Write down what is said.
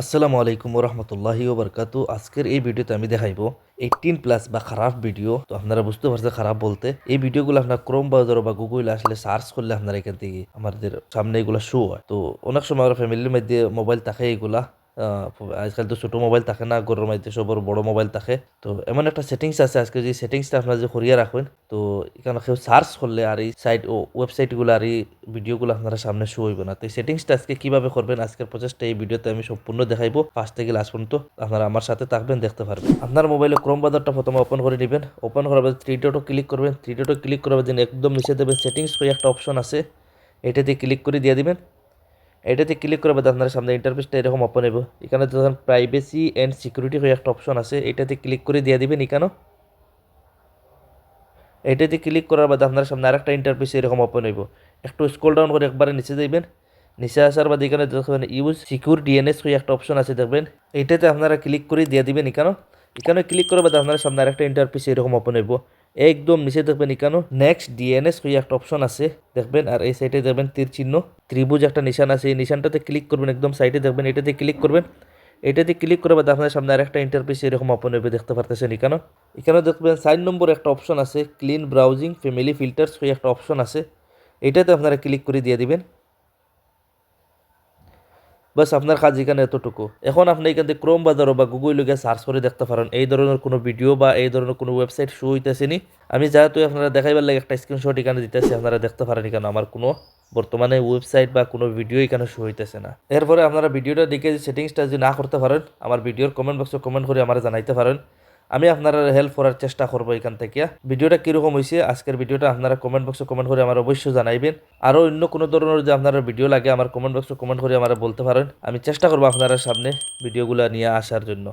আসসালামু আলাইকুম রহমতুল্লাহি ওবরকাতু। আজকের এই ভিডিওতে আমি দেখাইব এইটিন প্লাস বা খারাপ ভিডিও। তো আপনারা বুঝতে পারছেন খারাপ বলতে। এই ভিডিওগুলো আপনার ক্রোম ব্রাউজার বা গুগল আসলে সার্চ করলে আপনারা এখান থেকে আমাদের সামনে এগুলো শো হয়। তো অনেক সময় আমার ফ্যামিলির মধ্যে মোবাইল থাকে এগুলা। আজকাল তো ছোটো মোবাইল থাকে না, গরুর মধ্যে সবার বড় মোবাইল থাকে। তো এমন একটা সেটিংস আছে আজকে যে সেটিংসটা আপনারা যে করিয়া রাখবেন, তো এখানে কেউ সার্চ করলে আর এই সাইট ও ওয়েবসাইটগুলো আর এই ভিডিওগুলো আপনারা সামনে শো হইবে না। তো এই সেটিংসটা আজকে কীভাবে করবেন, আজকের প্রচেষ্টা এই ভিডিওতে আমি সম্পূর্ণ দেখাইবো। ফার্স্ট থেকে লাস্ট পর্যন্ত আপনারা আমার সাথে থাকবেন, দেখতে পারবেন। আপনার মোবাইলে ক্রোম বাজারটা প্রথমে ওপেন করে নেবেন। ওপেন করার পর থ্রি ডটও ক্লিক করবেন। থ্রি ডটও ক্লিক করার পর একদম নিচে দেবেন সেটিংস করে একটা অপশন আছে। এটাতে ক্লিক করে দিয়ে দিবেন। এটাতে ক্লিক করে বাদ আপনার সামনে ইন্টারফেসটা এরকম ওপেন হইব। এখানে ধরেন প্রাইভেসি অ্যান্ড সিকিউরিটি হয়ে একটা অপশন আছে। এটাতে ক্লিক করে দিয়ে দিবেন এখানেও। এটাতে ক্লিক করার বাদে আপনার সামনে আরেকটা ইন্টারফেস এরকম ওপেন হইব। একটু স্ক্রল ডাউন করে একবারে নিচে যাইবেন। নিচে আসার বাদে এখানে দেখবেন ইউজ সিকিউর ডিএনএস হয়ে একটা অপশন আছে দেখবেন। এটাতে আপনারা ক্লিক করে দিয়ে দিবেন এখানেও। এখানে ক্লিক করার বাদে আপনার সামনে আরেকটা ইন্টারফেস এরকম ওপেন হইব। একদম নিচে দেখবেন এখানেও নেক্সট ডিএনএস হয়ে একটা অপশন আছে। দেখবেন, আর এই সাইডে দেখবেন তীর চিহ্ন। ত্রিভুজ একটা নিশান আছে। এই নিশানটাতে ক্লিক করবেন একদম সাইডে দেখবেন, এটাতে ক্লিক করবেন। এটাতে ক্লিক করে বাদে আপনার সামনে আরেকটা ইন্টারফেস এরকম ওপেন হবে দেখতে পারতেছেন এখানেও এখানে দেখবেন সাইন নম্বর একটা অপশন আছে। ক্লিন ব্রাউজিং ফ্যামিলি ফিল্টার্স হয়ে একটা অপশন আছে। এটাতে আপনারা ক্লিক করে দিয়ে দিবেন। বাস আপনার কাজ এখানে এতটুকু। এখন আপনি এখান থেকে ক্রোম বাজারও বা গুগল গিয়ে সার্চ করে দেখতে পারেন। এই ধরনের কোনো ভিডিও বা এই ধরনের কোনো ওয়েবসাইট শু হইতেছে নি আমি যেহেতু আপনারা দেখাইবার লাগে একটা স্ক্রিনশট এখানে দিতেছি, আপনারা দেখতে পারেন এখানে আমার কোনো বর্তমানে ওয়েবসাইট বা কোনো ভিডিও এখানে শো হইতেছে না। এরপরে আপনারা ভিডিওটা দেখে যে সেটিংসটা যদি না করতে পারেন, আমার ভিডিওর কমেন্ট বক্সে কমেন্ট করে আমার জানাইতে পারেন। আমি আপনারা হেল্প করার চেষ্টা করব এখান থেকে। ভিডিওটা কীরকম হয়েছে আজকের ভিডিওটা আপনারা কমেন্ট বক্সে কমেন্ট করে আমার অবশ্যই জানাইবেন। আরও অন্য কোনো ধরনের যে আপনারা ভিডিও লাগে, আমার কমেন্ট বক্সে কমেন্ট করে আমার বলতে পারেন। আমি চেষ্টা করব আপনারা সামনে ভিডিওগুলো নিয়ে আসার জন্য।